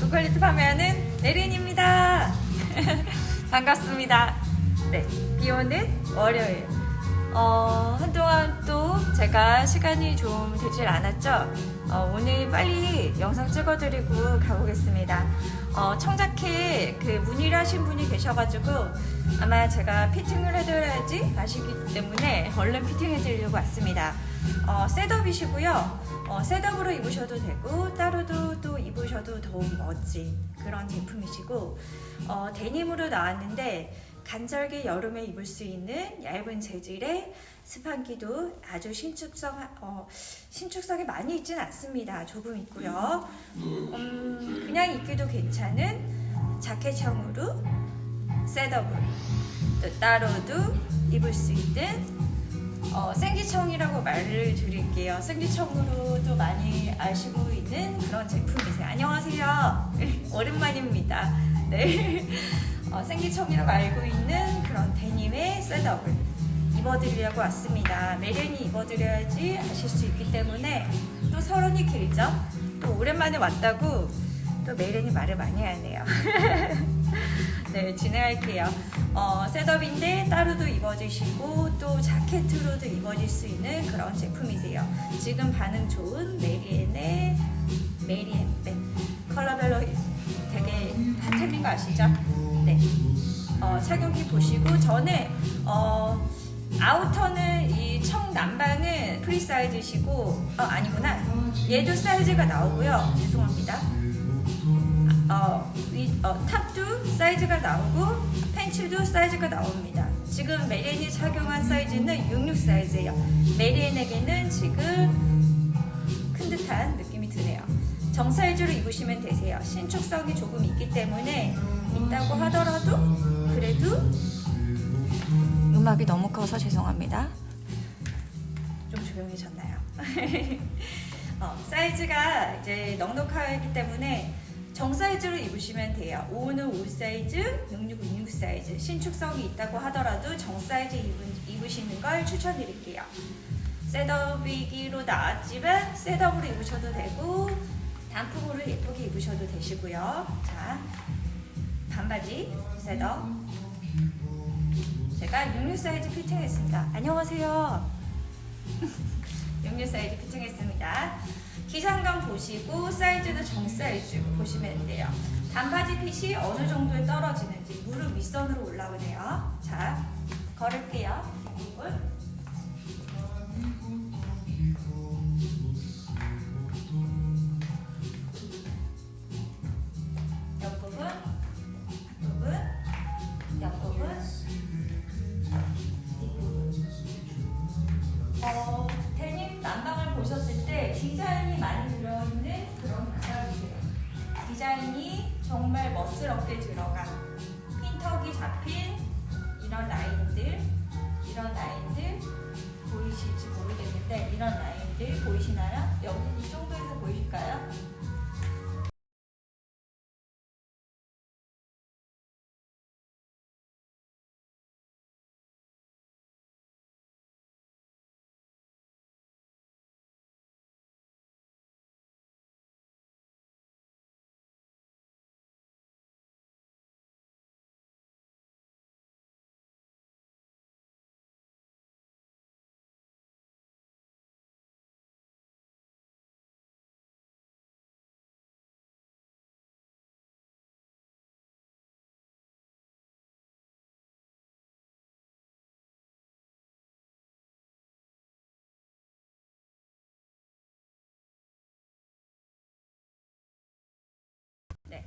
고퀄리티 판매하는 메린입니다. 반갑습니다. 네, 비 오는 월요일. 어, 한동안 또 제가 시간이 좀 되질 않았죠? 어, 오늘 빨리 영상 찍어드리고 가보겠습니다. 어, 청자켓 그 문의를 하신 분이 계셔가지고 아마 제가 피팅을 해드려야지 아시기 때문에 얼른 피팅해드리려고 왔습니다. 어, 셋업이시고요. 어, 셋업으로 입으셔도 되고 따로도 또 입으셔도 더욱 멋진 그런 제품이시고 어, 데님으로 나왔는데 간절기 여름에 입을 수 있는 얇은 재질의 스판기도 아주 신축성 어, 신축성이 많이 있진 않습니다. 조금 있고요. 음, 그냥 입기도 괜찮은 자켓형으로 셋업으로 또 따로도 입을 수 있는 어, 생기청이라고 말을 드릴게요. 생기청으로도 많이 아시고 있는 그런 제품이세요. 안녕하세요. 오랜만입니다. 네. 어, 생기청이라고 알고 있는 그런 데님의 셋업을 입어드리려고 왔습니다. 메렌이 입어드려야지 아실 수 있기 때문에 또 서론이 길죠? 또 오랜만에 왔다고 또 메렌이 말을 많이 하네요. 네, 진행할게요. 어, 셋업인데 따로도 입어주시고 또 자켓으로도 입어질 수 있는 그런 제품이세요. 지금 반응 좋은 메리엔의 메리엔백 컬러별로 되게 핫템인 거 아시죠? 네. 어, 착용기 보시고 전에 어, 아우터는 이 청남방은 프리 사이즈시고 어, 아니구나. 얘도 사이즈가 나오고요. 죄송합니다. 어, 위, 어, 탑도 사이즈가 나오고 팬츠도 사이즈가 나옵니다. 지금 메리엔이 착용한 사이즈는 66 사이즈예요. 메리엔에게는 지금 큰 듯한 느낌이 드네요. 정 사이즈로 입으시면 되세요. 신축성이 조금 있기 때문에 있다고 하더라도 그래도 음악이 너무 커서 죄송합니다. 좀 조용해졌나요? 어, 사이즈가 이제 넉넉하기 때문에 정 사이즈로 입으시면 돼요. 5는 5 사이즈, 66은 66 사이즈. 신축성이 있다고 하더라도 정 사이즈 입은, 입으시는 걸 추천드릴게요. 셋업이기로 나왔지만 셋업으로 입으셔도 되고 단품으로 예쁘게 입으셔도 되시고요. 자, 반바지 셋업. 제가 66 사이즈 피팅했습니다. 안녕하세요. 66 사이즈 피팅했습니다. 기장감 보시고 사이즈도 정 사이즈 보시면 돼요. 반바지 핏이 어느 정도에 떨어지는지 무릎 윗선으로 올라오네요. 자, 걸을게요. 뒷부분. 어, 보셨을 때 디자인이 많이 들어있는 그런 바닥이에요. 디자인이 정말 멋스럽게 들어간 핀턱이 잡힌 이런 라인들, 이런 라인들 보이실지 모르겠는데 이런 라인들 보이시나요? 여기 이 정도에서 보이실까요?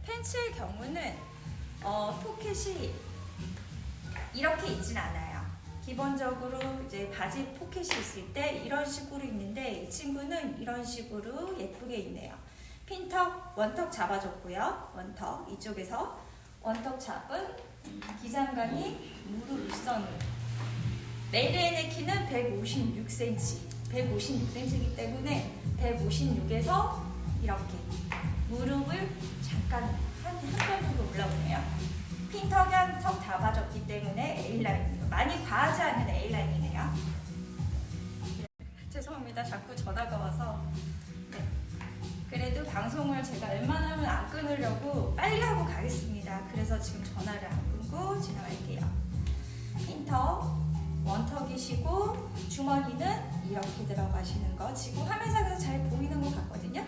팬츠의 경우는 어, 포켓이 이렇게 있진 않아요. 기본적으로 이제 바지 포켓이 있을 때 이런 식으로 있는데 이 친구는 이런 식으로 예쁘게 있네요. 핀턱, 원턱 잡아줬고요. 원턱 이쪽에서 원턱 잡은 기장감이 무릎 윗선으로. 메리엔의 키는 156cm, 156cm이기 때문에 156에서 이렇게 무릎을 잠깐 한한발 정도 올라오네요. 핀 턱이 한턱 잡아줬기 때문에 A라인이에요. 많이 과하지 않은 A라인이네요. 죄송합니다. 자꾸 전화가 와서. 네. 그래도 방 방송을 제가 웬만하면 안 끊으려고 빨리 하고 가겠습니다. 그래서 지금 전화를 안 끊고 지나갈게요. 핀터 원턱이시고 주머니는 이렇게 들어가시는 거 지금 화면상에서 잘 보이는 것 같거든요.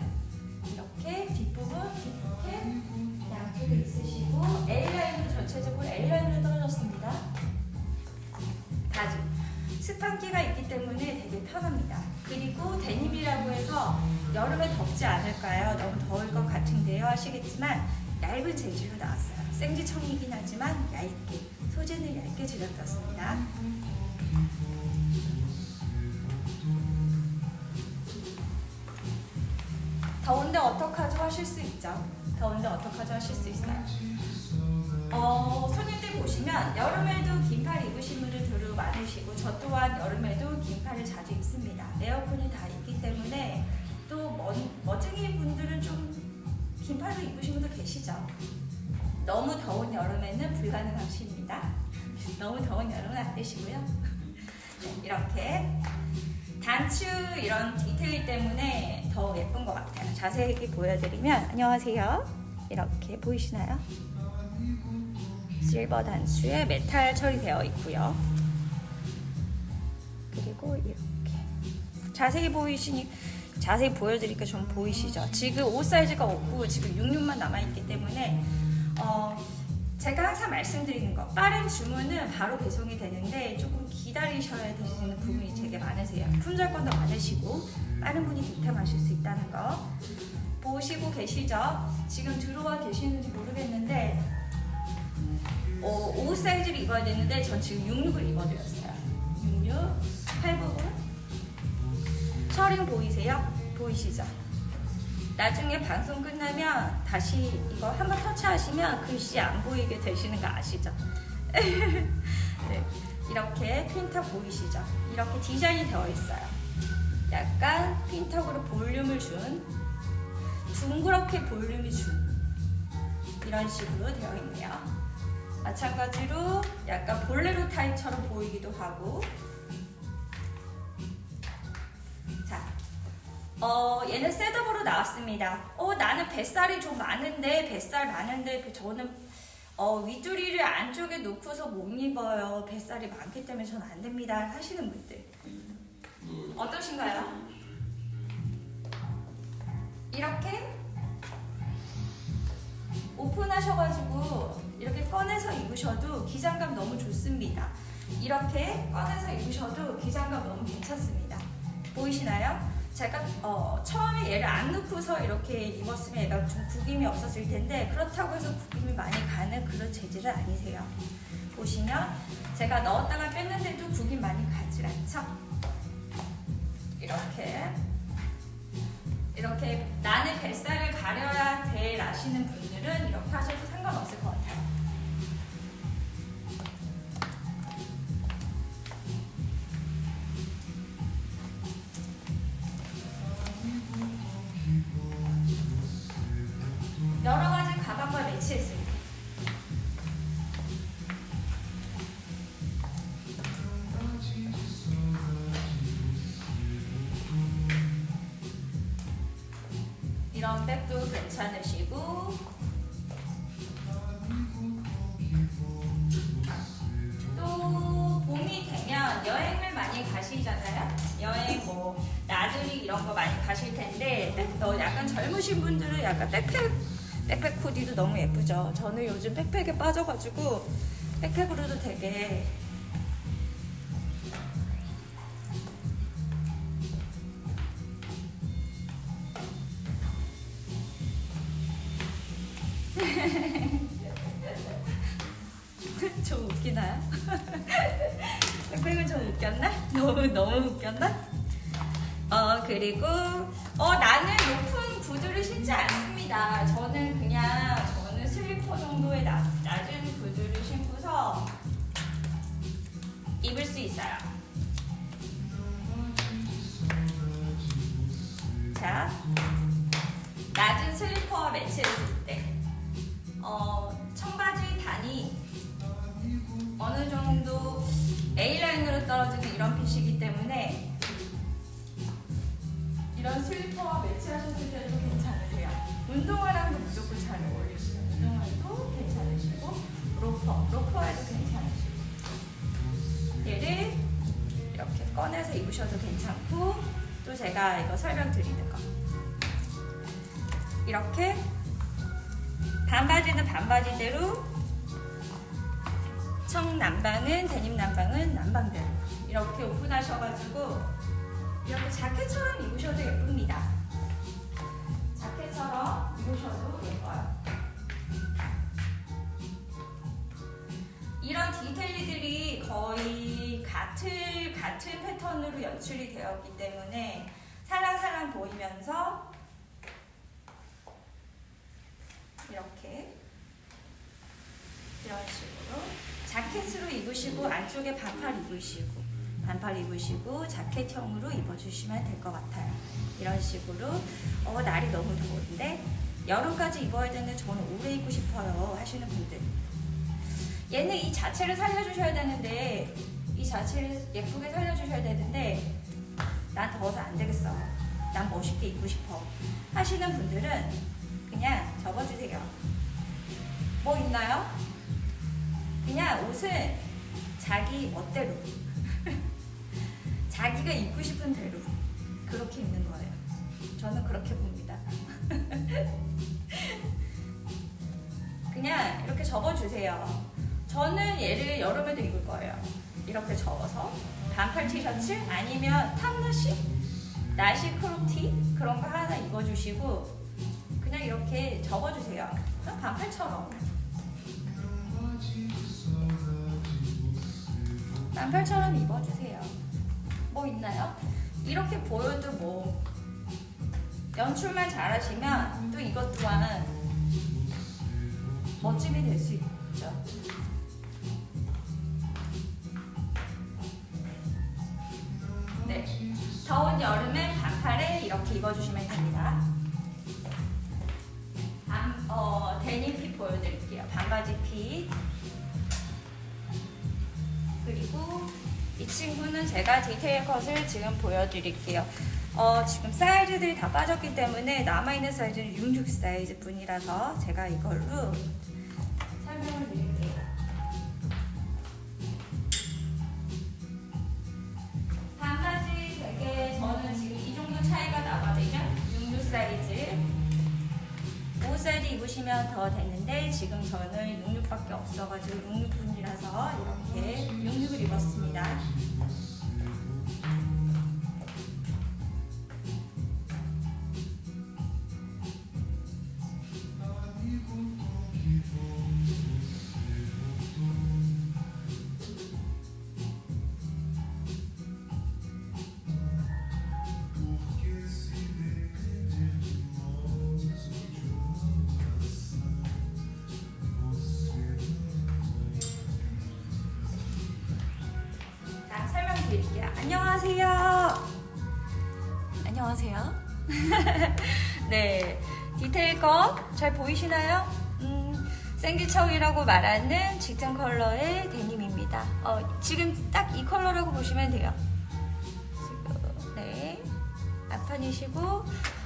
이렇게 뒷부분 이렇게 양쪽에 있으시고 A라인으로 전체적으로 A라인으로 떨어졌습니다. 바지 스판기가 있기 때문에 되게 편합니다. 그리고 데님이라고 해서 여름에 덥지 않을까요? 너무 더울 것 같은데요. 아시겠지만 얇은 재질로 나왔어요. 생지청이긴 하지만 얇게 소재는 얇게 지렸습니다. 더운데 어떡하죠 하실 수 있죠. 더운데 어떡하죠 하실 수 있어요. 어, 손님들 보시면 여름에도 긴팔 입으신 분들 들도 많으시고 저 또한 여름에도 긴팔을 자주 입습니다. 에어컨이 다 있기 때문에 또 멋, 멋쟁이 분들은 좀 긴팔도 입으신 분도 계시죠. 너무 더운 여름에는 불가능하십니다. 너무 더운 여름은 안 되시고요. 네, 이렇게 단추 이런 디테일 때문에 더 예쁜 것 같아요. 자세히 보여드리면 안녕하세요. 이렇게 보이시나요? 실버 단추에 메탈 처리되어 있고요. 그리고 이렇게 자세히 보이시니 자세히 보여드리니까 좀 보이시죠? 지금 옷 사이즈가 없고 지금 66만 남아 있기 때문에 어, 제가 항상 말씀드리는 거 빠른 주문은 바로 배송이 되는데 조금 기다리셔야 되시는 부분이 되게 많으세요. 품절권도 많으시고 빠른 분이 득템하실 수 있다는 거 보시고 계시죠? 지금 들어와 계시는지 모르겠는데 어, 5 사이즈를 입어야 되는데 전 지금 66을 입어드렸어요. 66, 8부분. 셔링 보이세요? 보이시죠? 나중에 방송 끝나면 다시 이거 한번 터치하시면 글씨 안 보이게 되시는 거 아시죠? 네, 이렇게 핀턱 보이시죠? 이렇게 디자인이 되어 있어요. 약간 핀턱으로 볼륨을 준 둥그렇게 볼륨이 준 이런 식으로 되어 있네요. 마찬가지로 약간 볼레로 타입처럼 보이기도 하고 자, 어, 얘는 셋업으로 나왔습니다. 어, 나는 뱃살이 좀 많은데 뱃살 많은데 그 저는 어, 윗두리를 안쪽에 놓고서 못 입어요. 뱃살이 많기 때문에 저는 안 됩니다. 하시는 분들 어떠신가요? 이렇게 오픈하셔가지고 이렇게 꺼내서 입으셔도 기장감 너무 좋습니다. 이렇게 꺼내서 입으셔도 기장감 너무 괜찮습니다. 보이시나요? 제가 어, 처음에 얘를 안 넣고서 이렇게 입었으면 얘가 좀 구김이 없었을 텐데 그렇다고 해서 구김이 많이 가는 그런 재질은 아니세요. 보시면 제가 넣었다가 뺐는데도 구김 많이 가질 않죠? 이렇게 이렇게 나는 뱃살을 가려야 돼 라시는 분들은 이렇게 하셔도 상관없을 것 같아요. 이런 백도 괜찮으시고 또 봄이 되면 여행을 많이 가시잖아요. 여행 뭐 나들이 이런 거 많이 가실 텐데 백- 너 약간 젊으신 분들은 약간 백팩 백팩 코디도 너무 예쁘죠. 저는 요즘 백팩에 빠져가지고 백팩으로도 되게 웃겼나? 어 그리고 어 나는 높은 구두를 신지 않습니다. 저는 그냥 저는 슬리퍼 정도의 낮, 낮은 구두를 신고서 입을 수 있어요. 자 낮은 슬리퍼와 매치했을 때 어, 청바지 단이 어느 정도 A라인으로 떨어지는 이런 핏이기 때문에 때문에 이런 슬리퍼와 매치하셨을 때도 괜찮으세요. 운동화랑도 무조건 잘 어울리시고 운동화도 괜찮으시고 로퍼, 로퍼에도 괜찮으시고. 얘를 이렇게 꺼내서 입으셔도 괜찮고 또 제가 이거 설명드리는 거. 이렇게 반바지는 반바지대로 청 남방은 데님 남방은 남방대로. 이렇게 오픈하셔가지고 이렇게 자켓처럼 입으셔도 예쁩니다. 자켓처럼 입으셔도 예뻐요. 이런 디테일들이 거의 같은 같은 패턴으로 연출이 되었기 때문에 살랑살랑 보이면서 이렇게 이런 식으로 자켓으로 입으시고 안쪽에 반팔 입으시고 반팔 입으시고 자켓형으로 입어주시면 될 것 같아요. 이런 식으로. 어 날이 너무 더운데 여름까지 입어야 되는데 저는 오래 입고 싶어요 하시는 분들. 얘는 이 자체를 살려주셔야 되는데 이 자체를 예쁘게 살려주셔야 되는데 난 더워서 안 되겠어. 난 멋있게 입고 싶어 하시는 분들은 그냥 접어주세요. 뭐 있나요? 그냥 옷은 자기 멋대로 자기가 입고 싶은 대로 그렇게 입는 거예요 저는 그렇게 봅니다 그냥 이렇게 접어주세요 저는 얘를 여름에도 입을 거예요. 이렇게 접어서 반팔 티셔츠 아니면 탑나시, 나시 크롭티 그런 거 하나 입어주시고 그냥 이렇게 접어주세요. 반팔처럼. 반팔처럼 입어주세요. 뭐 있나요? 이렇게 보여도 뭐 연출만 잘하시면 또 이것 또한 멋짐이 될 수 있죠. 네. 더운 여름에 반팔에 이렇게 입어주시면 됩니다. 반, 어, 데님 핏 보여드릴게요. 반바지 핏. 그리고 이 친구는 제가 디테일 컷을 지금 보여드릴게요. 어, 지금 사이즈들이 다 빠졌기 때문에 남아있는 사이즈는 66 사이즈 뿐이라서 제가 이걸로 설명을 드릴게요. 반바지 되게 저는 지금 이 정도 차이가 나거든요. 66 사이즈. 5 사이즈 입으시면 더 되는데 지금 저는 66밖에 없어가지고 66분이라서 이렇게 66을 입었습니다. 자, 설명드릴게요. 안녕하세요. 안녕하세요. 네, 디테일 컷 잘 보이시나요? 음, 생기청이라고 말하는 짙은 컬러의 데님입니다. 어, 지금 딱 이 컬러라고 보시면 돼요. 네, 앞판이시고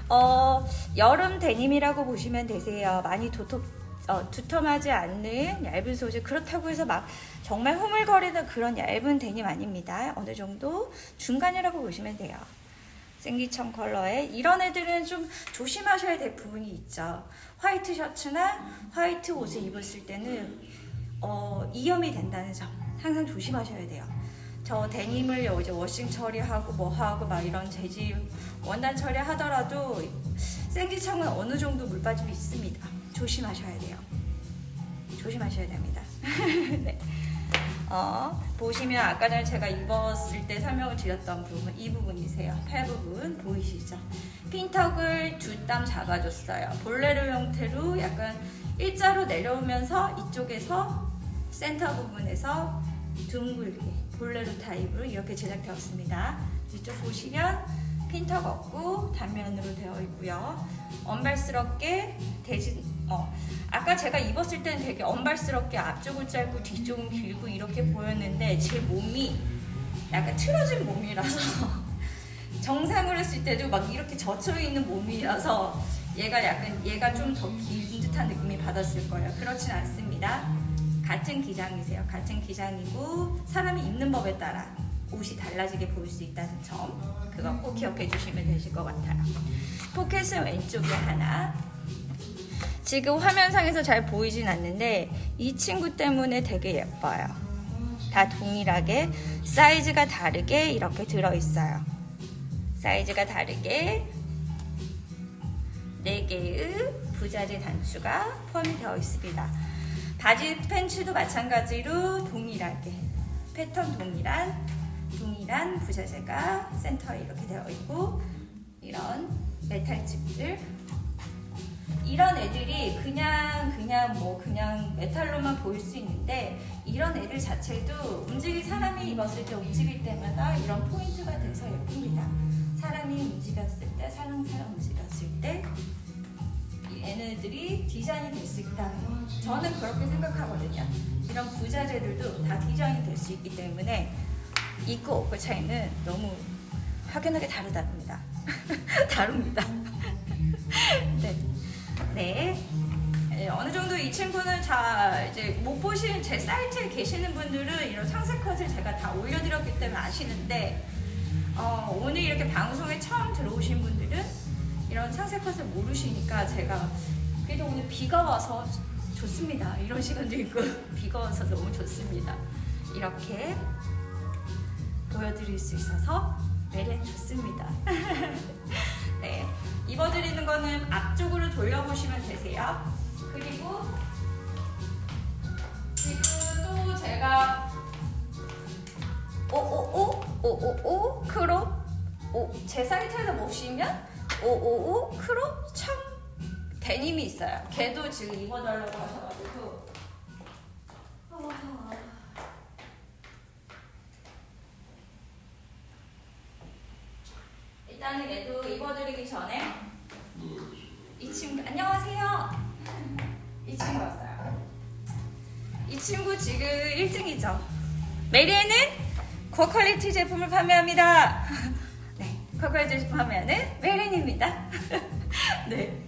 어, 여름 데님이라고 보시면 되세요. 많이 도톰 어, 두툼하지 않는 얇은 소재 그렇다고 해서 막 정말 흐물거리는 그런 얇은 데님 아닙니다. 어느 정도 중간이라고 보시면 돼요. 생기청 컬러의 이런 애들은 좀 조심하셔야 될 부분이 있죠. 화이트 셔츠나 화이트 옷을 입었을 때는 어, 이염이 된다는 점 항상 조심하셔야 돼요. 저 데님을 이제 워싱 처리하고 뭐 하고 막 이런 재질 원단 처리하더라도 생기청은 어느 정도 물빠짐이 있습니다. 조심하셔야 돼요. 조심하셔야 됩니다. 네. 어, 보시면 아까 전에 제가 입었을 때 설명을 드렸던 부분 이 부분이세요. 팔 부분 보이시죠? 핀턱을 두 땀 잡아줬어요. 볼레로 형태로 약간 일자로 내려오면서 이쪽에서 센터 부분에서 둥글게 볼레로 타입으로 이렇게 제작되었습니다. 이쪽 보시면 핀턱 없고 단면으로 되어 있고요. 언발스럽게 대진 어 아까 제가 입었을 때는 되게 언발스럽게 앞쪽은 짧고 뒤쪽은 길고 이렇게 보였는데 제 몸이 약간 틀어진 몸이라서 정상으로 했을 때도 막 이렇게 젖혀 있는 몸이라서 얘가 약간 얘가 좀 더 긴 듯한 느낌이 받았을 거예요. 그렇진 않습니다. 같은 기장이세요. 같은 기장이고 사람이 입는 법에 따라 옷이 달라지게 보일 수 있다는 점 그거 꼭 기억해 주시면 되실 것 같아요. 포켓은 왼쪽에 하나. 지금 화면상에서 잘 보이진 않는데 이 친구 때문에 되게 예뻐요. 다 동일하게 사이즈가 다르게 이렇게 들어 있어요. 사이즈가 다르게 4개의 부자재 단추가 포함이 되어 있습니다. 바지 팬츠도 마찬가지로 동일하게 패턴 동일한 동일한 부자재가 센터에 이렇게 되어 있고 이런 메탈집들 이런 애들이 그냥 그냥 뭐 그냥 메탈로만 보일 수 있는데 이런 애들 자체도 움직일 사람이 입었을 때 움직일 때마다 이런 포인트가 돼서 예쁩니다. 사람이 움직였을 때 사랑사랑 움직였을 때 얘네들이 디자인이 될 수 있다. 저는 그렇게 생각하거든요. 이런 부자재들도 다 디자인이 될 수 있기 때문에 입고 없고 차이는 너무 확연하게 다르답니다. 다릅니다. 네. 네. 네, 어느 정도 이 친구는 자 이제 못 보신 제 사이트에 계시는 분들은 이런 상세 컷을 제가 다 올려드렸기 때문에 아시는데 어, 오늘 이렇게 방송에 처음 들어오신 분들은 이런 상세 컷을 모르시니까 제가 그래도 오늘 비가 와서 좋습니다. 이런 시간도 있고 비가 와서 너무 좋습니다. 이렇게 보여드릴 수 있어서 매력 좋습니다. 네, 입어드리는 거는 앞쪽으로 돌려보시면 되세요. 그리고 지금 또 제가 오오오 오오오 크롭 오, 제 사이트에서 보시면 오오오 크롭 청 데님이 있어요. 걔도 지금 입어달라고 하셔가지고 어, 일단은 얘도 입어드리기 전에 이 친구 안녕하세요. 이 친구 왔어요. 이 친구 지금 1등이죠. 메리에는 고퀄리티 제품을 판매합니다. 네, 고퀄리티 제품 판매하는 메린입니다. 네,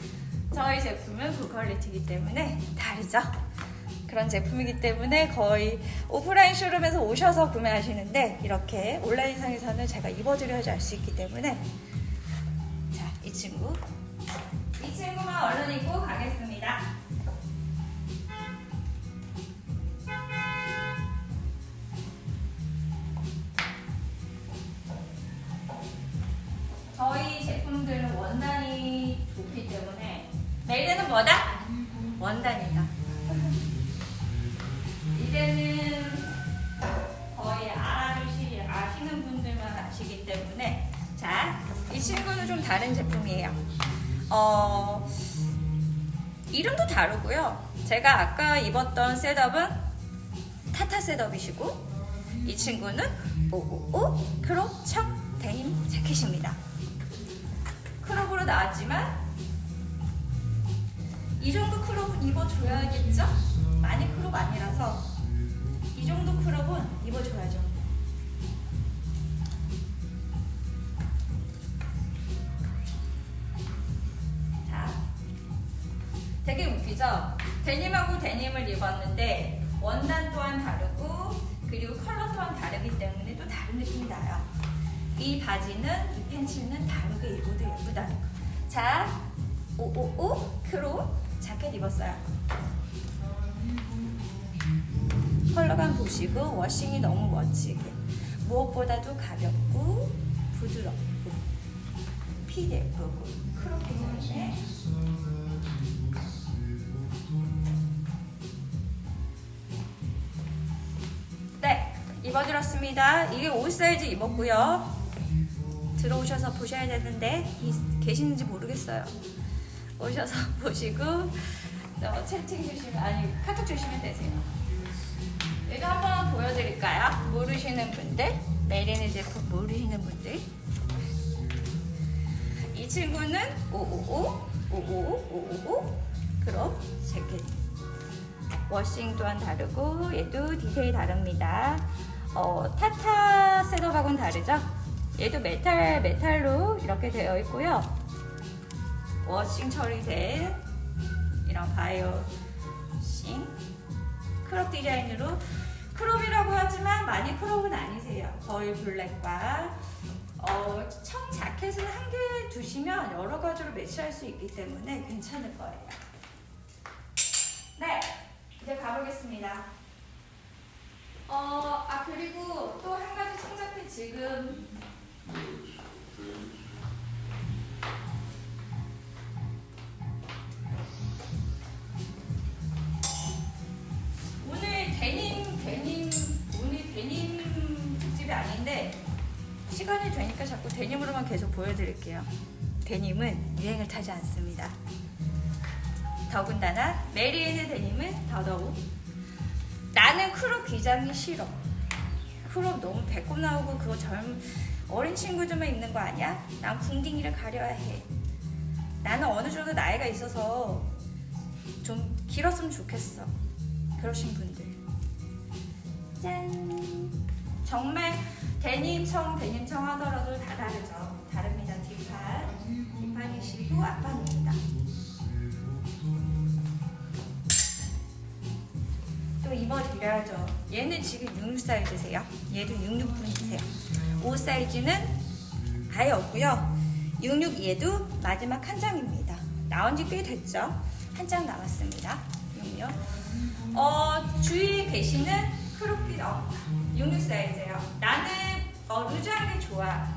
저희 제품은 고퀄리티이기 때문에 다르죠. 그런 제품이기 때문에 거의 오프라인 쇼룸에서 오셔서 구매하시는데 이렇게 온라인상에서는 제가 입어드려야지 알 수 있기 때문에 친구 이 친구만 얼른 입고 가겠습니다. 저희 제품들은 원단이 좋기 때문에 메일은 뭐다? 원단이다. 다른 제품이에요. 어, 이름도 다르고요. 제가 아까 입었던 셋업은 타타 셋업이시고 이 친구는 오오오 크롭 청 데님 재킷입니다. 크롭으로 나왔지만 이 정도 크롭은 입어줘야겠죠? 많이 크롭 아니라서 이 정도 크롭은 입어줘야죠. 웃기죠? 데님하고 데님을 입었는데 원단 또한 다르고 그리고 컬러 또한 다르기 때문에 또 다른 느낌이 나요. 이 바지는 이 팬츠는 다르게 입어도 예쁘다는 거. 자, 오오오 크롭 자켓 입었어요. 컬러감 보시고 워싱이 너무 멋지게 무엇보다도 가볍고 부드럽고 핏 예쁘고 크롭기 때문에 입어드렸습니다 이게 옷 사이즈 입었고요 들어오셔서 보셔야 되는데 이- 계시는지 모르겠어요 오셔서 보시고 또 채팅 주시면 아니 카톡 주시면 되세요 이거 한번 보여드릴까요? 모르시는 분들, 메리네 제품 모르시는 분들. 이 친구는 555, 555, 555, 그럼 재킷. 워싱 또한 다르고, 얘도 디테일이 다릅니다. 어, 타타 셋업하고는 다르죠? 얘도 메탈, 메탈로 이렇게 되어 있고요. 워싱 처리된 이런 바이오 싱 크롭 디자인으로 크롭이라고 하지만 많이 크롭은 아니세요. 거의 블랙과 어, 청 자켓을 한 개 두시면 여러 가지로 매치할 수 있기 때문에 괜찮을 거예요. 네, 이제 가보겠습니다. 어, 아 그리고 또 한 가지 청자켓 지금 오늘 데님 데님 오늘 데님 특집이 아닌데 시간이 되니까 자꾸 데님으로만 계속 보여드릴게요. 데님은 유행을 타지 않습니다. 더군다나 메리앤의 데님은 더더욱 나는 크롭 기장이 싫어. 크롭 너무 배꼽 나오고 그거 젊 어린 친구들만 입는 거 아니야? 난 궁딩이를 가려야 해. 나는 어느 정도 나이가 있어서 좀 길었으면 좋겠어. 그러신 분들. 짠. 정말 데님청 데님청 하더라도 다 다르죠. 다릅니다. 뒷판. 뒷판이시고 앞판입니다. 입어드려야죠. 얘는 지금 66 사이즈세요. 얘도 66 분이세요. 5 사이즈는 아예 없고요. 66 얘도 마지막 한 장입니다. 나온 지 꽤 됐죠. 한 장 남았습니다. 66. 어, 주위에 계시는 크롭핏 어, 66 사이즈예요. 나는 어, 루즈한 게 좋아.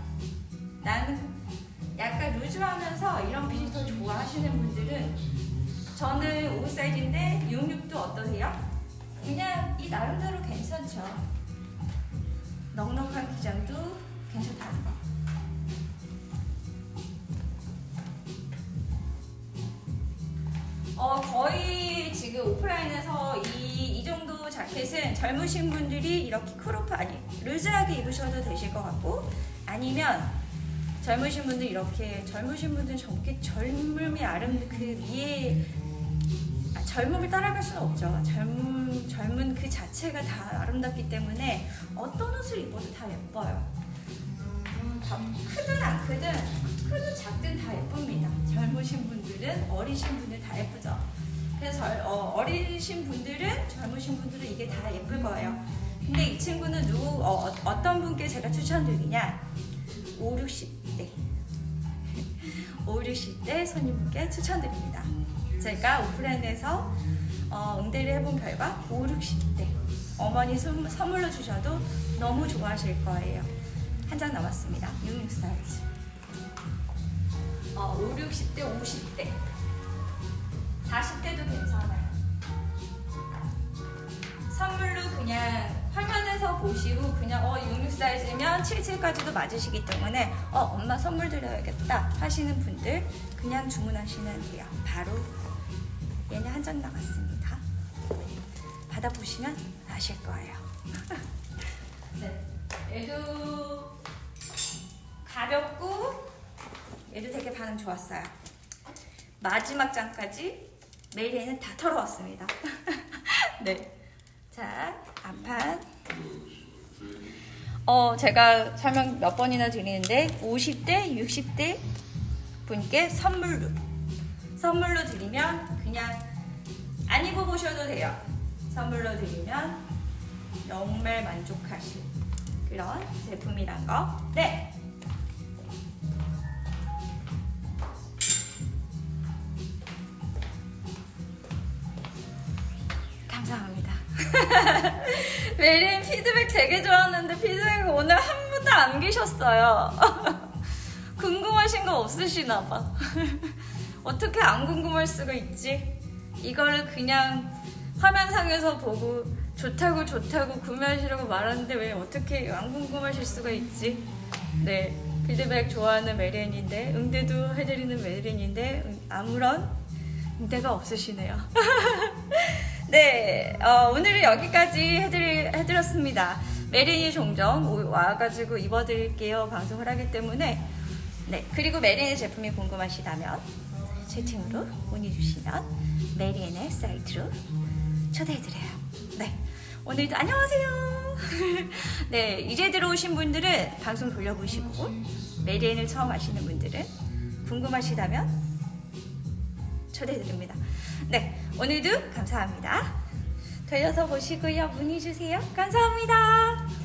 나는 약간 루즈하면서 이런 핏이 더 좋아하시는 분들은 저는 5 사이즈인데 66도 어떠세요? 그냥 이 나름대로 괜찮죠. 넉넉한 기장도 괜찮다는 거. 어, 거의 지금 오프라인에서 이, 이 정도 자켓은 젊으신 분들이 이렇게 크롭 아니 루즈하게 입으셔도 되실 것 같고 아니면 젊으신 분들 이렇게 젊으신 분들 젊게 젊음이 아름 그 위에 아, 젊음을 따라갈 수는 없죠. 젊 은 젊은 그 자체가 다 아름답기 때문에 어떤 옷을 입어도 다 예뻐요. 다 크든 안 크든 크든 작든 다 예쁩니다. 젊으신 분들은 어리신 분들 다 예쁘죠. 그래서 절- 어, 어리신 분들은 젊으신 분들은 이게 다 예쁠 거예요. 근데 이 친구는 누구 어, 떤 분께 제가 추천드리냐? 5, 60대 5, 60대 손님분께 추천드립니다. 제가 오프라인에서 어, 응대를 해본 결과 5, 60대 어머니 선- 선물로 주셔도 너무 좋아하실 거예요. 한장 남았습니다. 66 사이즈. 어, 5, 60대, 50대, 40대도 괜찮아요. 선물로 그냥 화면에서 보시고 그냥 어 66 사이즈면 77까지도 맞으시기 때문에 어 엄마 선물 드려야겠다 하시는 분들 그냥 주문하시면 돼요. 바로 얘는 한장 남았습니다. 받아보시면 아실 거예요. 네, 얘도 가볍고 얘도 되게 반응 좋았어요. 마지막 장까지 메일에는 다 털어왔습니다. 네. 자, 앞판. 어, 제가 설명 몇 번이나 드리는데 50대, 60대 분께 선물로 선물로 드리면 그냥 안 입어보셔도 돼요. 선물로 드리면 정말 만족하실 그런 제품이란 거. 네. 감사합니다. 메린 피드백 되게 좋았는데 피드백 오늘 한 분도 안 계셨어요. 궁금하신 거 없으시나 봐. 어떻게 안 궁금할 수가 있지? 이거를 그냥 화면상에서 보고 좋다고 좋다고 구매하시라고 말하는데 왜 어떻게 안 궁금하실 수가 있지? 네, 피드백 좋아하는 메린인데 응대도 해드리는 메린인데 응- 아무런 응대가 없으시네요. 네, 어, 오늘은 여기까지 해드리, 해드렸습니다. 메린이 종종 오- 와가지고 입어드릴게요 방송을 하기 때문에 네, 그리고 메린의 제품이 궁금하시다면 채팅으로 문의 주시면 메리엔의 사이트로 초대해드려요. 네, 오늘도 안녕하세요. 네, 이제 들어오신 분들은 방송 돌려보시고 메리엔을 처음 아시는 분들은 궁금하시다면 초대해드립니다. 네, 오늘도 감사합니다. 돌려서 보시고요. 문의 주세요. 감사합니다.